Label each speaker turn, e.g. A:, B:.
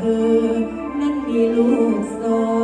A: เธอ นั้นมีลูกสอง